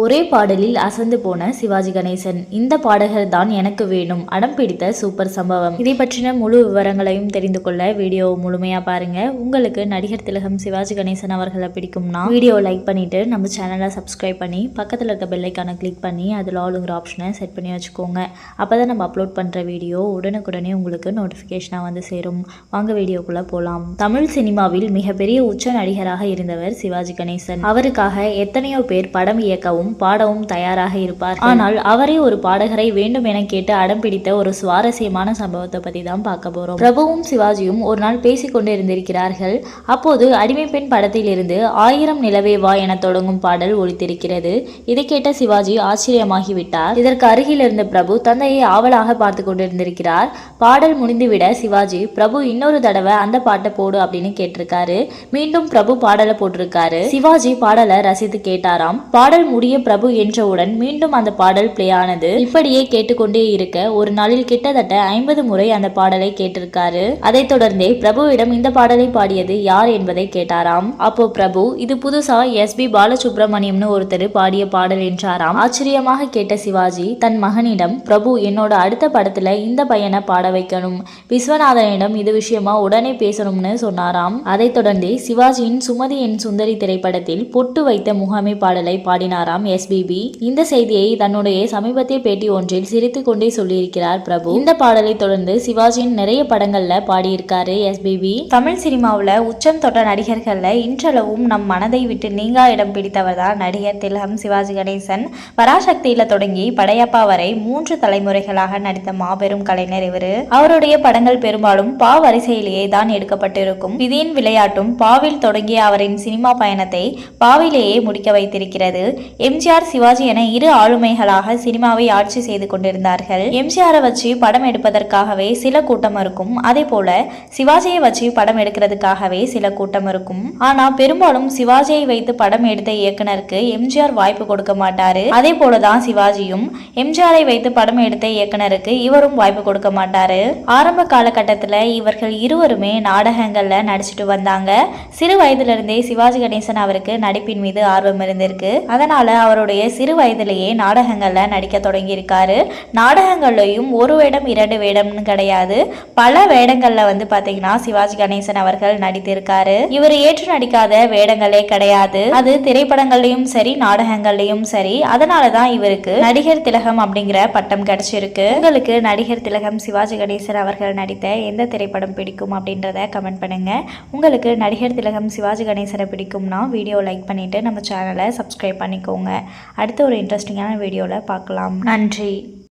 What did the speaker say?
ஒரே பாடலில் அசந்து போன சிவாஜி கணேசன் இந்த பாடகர் தான் எனக்கு வேணும் அடம் பிடித்த சூப்பர் சம்பவம். இதை பற்றின முழு விவரங்களையும் தெரிந்து கொள்ள வீடியோ முழுமையா பாருங்க. உங்களுக்கு நடிகர் திலகம் சிவாஜி கணேசன் அவர்களை பிடிக்கும்னா வீடியோ லைக் பண்ணிட்டு நம்ம சேனலை சப்ஸ்கிரைப் பண்ணி பக்கத்தில் இருக்க பெல்லைக்கான கிளிக் பண்ணி அதில் ஆளுங்கிற ஆப்ஷனை செட் பண்ணி வச்சுக்கோங்க. அப்போதான் நம்ம அப்லோட் பண்ற வீடியோ உடனுக்குடனே உங்களுக்கு நோட்டிஃபிகேஷனாக வந்து சேரும். வாங்க வீடியோக்குள்ள போகலாம் தமிழ் சினிமாவில் மிகப்பெரிய உச்ச நடிகராக இருந்தவர் சிவாஜி கணேசன். அவருக்காக எத்தனையோ பேர் படம் இயக்கவும் பாடவும் தயாராக இருப்பார் ஆனால் அவரே ஒரு பாடகரை வேண்டும் என கேட்டு அடம் பிடித்த ஒரு சுவாரஸ்யமான சம்பவத்தை பத்தி தான் பார்க்க போறோம். பிரபுவும் சிவாஜியும் ஒரு நாள் பேசிக் இருந்திருக்கிறார்கள் அப்போது அடிமை பெண் படத்திலிருந்து ஆயிரம் நிலவே வா என தொடங்கும் பாடல் ஒழித்திருக்கிறது இதை கேட்ட சிவாஜி ஆச்சரியமாகிவிட்டார். இதற்கு அருகில் இருந்த பிரபு தந்தையை ஆவலாக பார்த்து கொண்டிருந்திருக்கிறார். பாடல் முடிந்துவிட சிவாஜி பிரபு இன்னொரு தடவை அந்த பாட்டை போடு அப்படின்னு கேட்டிருக்காரு. மீண்டும் பிரபு பாடலை போட்டிருக்காரு. சிவாஜி பாடலை ரசித்து கேட்டாராம். பாடல் முடிய பிரபு என்றவுடன் மீண்டும் அந்த பாடல் பிளே ஆனது. இப்படியே கேட்டுக்கொண்டே இருக்க ஒரு நாளில் கிட்டத்தட்ட ஐம்பது முறை அந்த பாடலை கேட்டிருக்காரு. அதைத் தொடர்ந்தே பிரபுவிடம் இந்த பாடலை பாடியது யார் என்பதை கேட்டாராம். அப்போ பிரபு இது புதுசா எஸ் பி பாலசுப்ரமணியம்னு ஒருத்தர் பாடிய பாடல் என்றாராம். ஆச்சரியமாக கேட்ட சிவாஜி தன் மகனிடம் பிரபு என்னோட அடுத்த படத்துல இந்த பையனை பாட வைக்கணும். விஸ்வநாதனிடம் இது விஷயமா உடனே பேசணும்னு சொன்னாராம். அதைத் தொடர்ந்தே சிவாஜியின் சுமதி என் சுந்தரி திரைப்படத்தில் பொட்டு வைத்த முகாமை பாடலை பாடினாராம். எஸ்பிபி இந்த செய்தியை தன்னுடைய சமீபத்திய பேட்டி ஒன்றில் சிரித்து கொண்டே சொல்லியிருக்கிறார் பிரபு. இந்த பாடலை தொடர்ந்து சிவாஜியின் நிறைய படங்கள்ல பாடியிருக்காரு எஸ்பிபி தமிழ் சினிமாவில் உச்சம் தொட்ட நடிகர்கள்ல இன்றளவும் நம் மனதை விட்டு நீங்கா இடம் பிடித்தவர் தான் நடிகர் திலகம் சிவாஜி கணேசன். பராசக்தியில தொடங்கி படையப்பா வரை மூன்று தலைமுறைகளாக நடித்த மாபெரும் கலைஞர் இவர். அவருடைய படங்கள் பெரும்பாலும் பா வரிசையிலேயே தான் எடுக்கப்பட்டிருக்கும். விதியின் விளையாட்டும் பாவில் தொடங்கிய அவரின் சினிமா பயணத்தை பாவிலேயே முடிக்க வைத்திருக்கிறது. எம். எம்ஜிஆர் சிவாஜி என இரு ஆளுமைகளாக சினிமாவை ஆட்சி செய்து கொண்டிருந்தார்கள். எம்ஜிஆரை வச்சு படம் எடுப்பதற்காகவே சில கூட்டம் இருக்கும். அதே போல சிவாஜியை வச்சு படம் எடுக்கிறதுக்காகவே சில கூட்டம் இருக்கும். ஆனா பெரும்பாலும் சிவாஜியை வைத்து படம் எடுத்த இயக்குனருக்கு எம்ஜிஆர் வாய்ப்பு கொடுக்க மாட்டாரு. அதே போலதான் சிவாஜியும் எம்ஜிஆரை வைத்து படம் எடுத்த இயக்குனருக்கு இவரும் வாய்ப்பு கொடுக்க மாட்டாரு. ஆரம்ப காலகட்டத்துல இவர்கள் இருவருமே நாடகங்கள்ல நடிச்சிட்டு வந்தாங்க. சிறு வயதிலிருந்தே சிவாஜி கணேசன் அவருக்கு நடிப்பின் மீது ஆர்வம் இருந்திருக்கு. அதனால அவருடைய சிறு வயதிலேயே நாடகங்களில் நடிக்க தொடங்கியிருக்காரு. நாடகங்கள்லையும் ஒரு வேடம் இரண்டு வேடம்னு கிடையாது. பல வேடங்களில் வந்து பார்த்தீங்கன்னா சிவாஜி கணேசன் அவர்கள் நடித்திருக்காரு. இவர் ஏற்று நடிக்காத வேடங்களே கிடையாது. அது திரைப்படங்கள்லையும் சரி நாடகங்கள்லையும் சரி. அதனாலதான் இவருக்கு நடிகர் திலகம் அப்படிங்கிற பட்டம் கிடைச்சிருக்கு. உங்களுக்கு நடிகர் திலகம் சிவாஜி கணேசன் அவர்கள் நடித்த எந்த திரைப்படம் பிடிக்கும் அப்படின்றத கமெண்ட் பண்ணுங்க. உங்களுக்கு நடிகர் திலகம் சிவாஜி கணேசனை பிடிக்கும்னா வீடியோ லைக் பண்ணிட்டு நம்ம சேனலை சப்ஸ்கிரைப் பண்ணிக்கோங்க. அடுத்த ஒரு இன்ட்ரெஸ்டிங்கான வீடியோவில் பார்க்கலாம். நன்றி.